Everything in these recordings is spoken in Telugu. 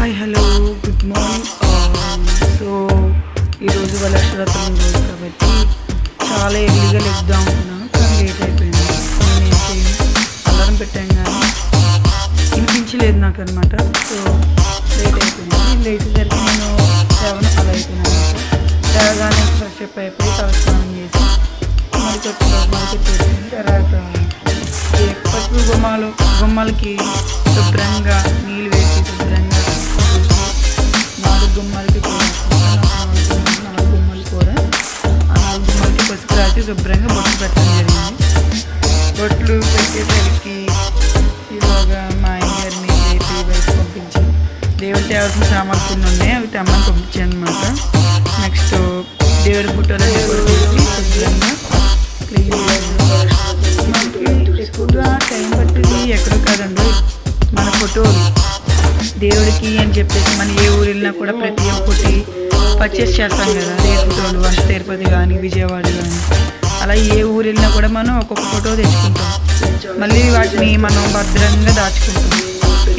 Hi hello good morning. So ఈరోజు వాళ్ళ రోజు కాబట్టి చాలా ఎర్లీగా లెగ్దాం అనుకున్నాను కానీ లేట్ అయిపోయింది. నేను ఏం అలారం పెట్టాను కానీ వినిపించలేదు నాకు అనమాట సో లేట్ అయిపోయింది. నేను లేచేసరికి నేను సెవెన్ అలా అయిపోయినా తెరగానే ఫ్రెష్ అప్ అయిపోయి తలస్నానం చేసి మరి చెట్టు మరి తర్వాత ఈ పసుపు గుమ్మాలు గుమ్మాలకి శుభ్రంగా నీళ్ళు నాలుగు గుమ్మాలకి నాలుగు గుమ్మాలు- కూర ఆ నాలుగు గుమ్మాలకి పసుపు రాసి శుభ్రంగా బొట్లు పెట్టడం జరిగింది బొట్లు పెట్టేసరికి ఈలోగా మా ఆయన గారిని లేపి బయట పంపించి దేవుడు తేవాల్సిన సామాన్లు ఉన్నాయి అవి తెమ్మని పంపించాను అనమాట నెక్స్ట్ దేవుడి ఫోటోలన్నీ కూడా శుభ్రంగా దేవుడికి అని చెప్పేసి మన ఏ ఊరు వెళ్ళినా కూడా ప్రతి ఒక్కటి పర్చేస్ చేస్తాం కదా. ఫోటోలు అంటే తిరుపతి కానీ విజయవాడ కానీ అలా ఏ ఊరు వెళ్ళినా కూడా మనం ఒక్కొక్క ఫోటో తెచ్చుకుంటాం. మళ్ళీ వాటిని మనం భద్రంగా దాచుకుంటాం.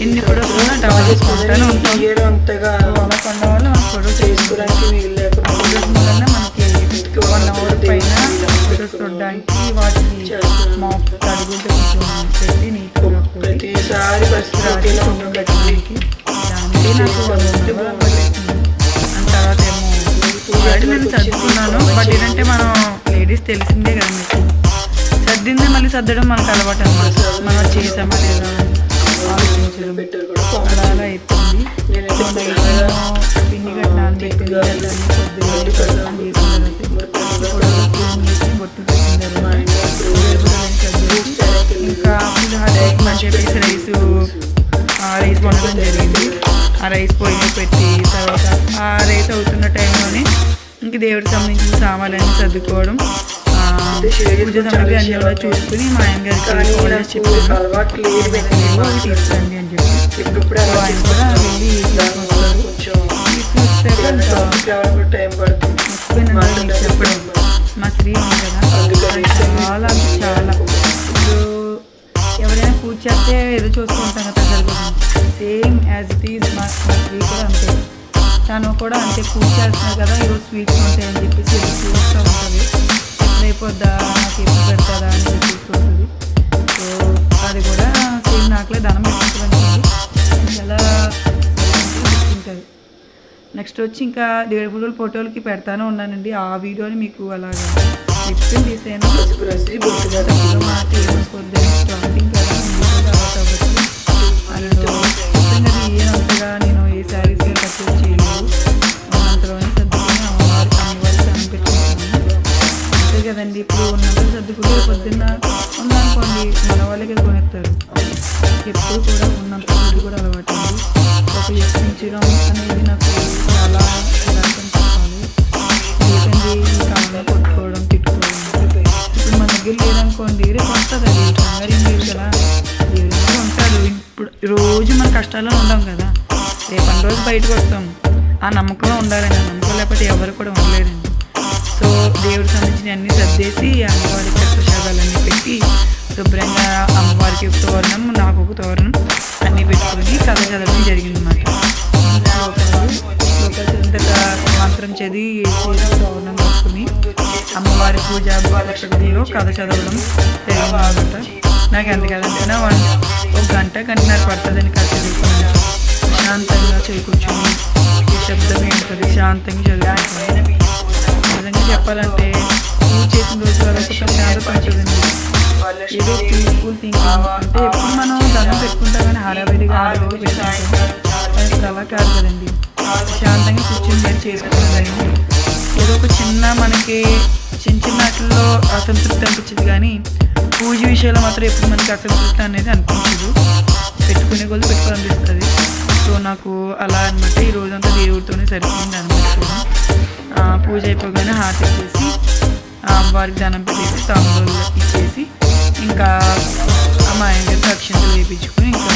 ఎన్ని ఫోటోస్ కూడా డబల్ చేసుకుంటానే ఉంటాం. ఇయర్ అంతగా అలా కొన్న వాళ్ళు మన ఫోటో చేసుకోవడానికి లేకుండా ఫోటోస్ వలన మనకి వన్ అవర్ పైన ఫోటోస్ చూడడానికి వాటిని మా పెట్టి నీట్గా కూడా ప్రతిసారి తెలిసిందే కదా మీకు? సర్దిందే మళ్ళీ సర్దడం మనకు అలవాటు అనమాట మనం చేసామా లేదా ఆలోచించడం. అలా అలా అయిపోయింది. పిండి ఇంకా ఫుల్ హార్డ్ అని రైస్ రైస్ వండడం జరిగింది. ఆ రైస్ పొయ్యి పెట్టి తర్వాత ఆ రైస్ అవుతున్న టైంలోనే ఇంక దేవుడికి సంబంధించిన సామాన్లన్నీ సర్దుకోవడం. పూజ అన్ని కూడా చూసుకుని మా ఆయన గారికి కానీ చెప్పాను అవి తీసుకురండి అని చెప్పి ఆయన కూడా వెళ్ళి తీసుకొస్తారు చెప్పడం మా స్త్రీ కదా చాలా చాలా ఇప్పుడు ఎవరైనా పూజ చేస్తే ఏదో చూసుకుంటాం కదా సరిపోతుంది సేమ్ యాజ్ ఇట్ ఈజ్ మా స్త్రీ కూడా అంతే. తను కూడా అంతే పూజ చేస్తున్నారు కదా ఈరోజు స్వీట్స్ ఉంటాయని చెప్పేసి ఏదో చూస్తూ ఉంటుంది. అయిపోద్దా? నాకు ఎప్పుడు పెడతారా అని ఉంటుంది సో అది కూడా సేమ్ నాకులే ధనం పెట్టించడానికి చాలా ఉంటుంది నెక్స్ట్ వచ్చి ఇంకా దేవుడి ఫోటోలు ఫోటోలకి పెడతానే ఉన్నానండి. ఆ వీడియోని మీకు అలాగా క్లిప్స్ తీసాను మా స్టార్టింగ్ కదా కదండి. ఇప్పుడు ఉన్నంత సర్దుకుంటే పొద్దున్న ఉందనుకోండి మన వాళ్ళకి కొనేస్తారు. ఎప్పుడు కూడా ఉన్నంత ఫుడ్ కూడా అలవాటు అండి ఒక యత్నించడం అనేది నాకు చాలా అనిపించాలి లేదండి ఏంటండి కొట్టుకోవడం తిట్టుకోవడం ఇప్పుడు మన దగ్గర లేదనుకోండి రేపు వస్తుంది అది. కంగారు ఏం లేదు కదా. ఎవరైనా ఉంటారు ఇప్పుడు రోజు మన కష్టాల్లో ఉండం కదా. రేపు రోజు బయటకు వస్తాం. ఆ నమ్మకం ఉండాలండి నమ్మకం లేకపోతే ఎవరు కూడా ఉండలేరండి. సో దేవుడికి సంబంధించిన అన్ని సర్దేసి అమ్మవారికి ప్రసాదాలన్నీ పెట్టి శుభ్రంగా అమ్మవారికి ఒక తోరణం నాకు ఒక తోరణం అన్నీ పెట్టుకొని కథ చదవడం జరిగింది అన్నమాట లోకల్ మంత్రం చదివి తోరణం పెట్టుకుని అమ్మవారి పూజ లక్ష్మీదేవిలో కథ చదవడం జరిగింది నాకు ఎంత కదంటే వన్ ఒక గంట గంటన్నర పడుతుందని కథ చదువుకున్నాను ప్రశాంతంగా చేకూర్చుని శబ్దం ఏంటది? శాంతంగా చదువుకుంటాను చెప్పాలంటే ఈ చేసిన రోజు వరకు చాలా ఉంటుందండి ఏదో పీస్ఫుల్ థింకింగ్ అంటే ఎప్పుడు మనం దండం పెట్టుకుంటాం కానీ హడావిడిగా ఆ పెట్టుకుంటాం కానీ అలా కాదు కదండి. శాంతంగా కూర్చొని నేను చేసుకున్నదండి ఏదో ఒక చిన్న మనకి చిన్న చిన్న వాటిల్లో అసంతృప్తి అనిపించింది కానీ పూజ విషయంలో మాత్రం ఎప్పుడు మనకి అసంతృప్తి అనేది అనిపించదు. పెట్టుకునే కొద్ది పెట్టుకోవాలనిపిస్తుంది. సో నాకు అలా అనమాట ఈ రోజంతా దేవుడితోనే సరిపోయింది అనమాట పూజ అయిపోగానే హార్ట్ ఇచ్చేసి వారికి అమ్మవారికి పెట్టేసి తాంబూలు ఇచ్చేసి ఇంకా మా ఆయన గారికి అక్షంతలు ఇంకా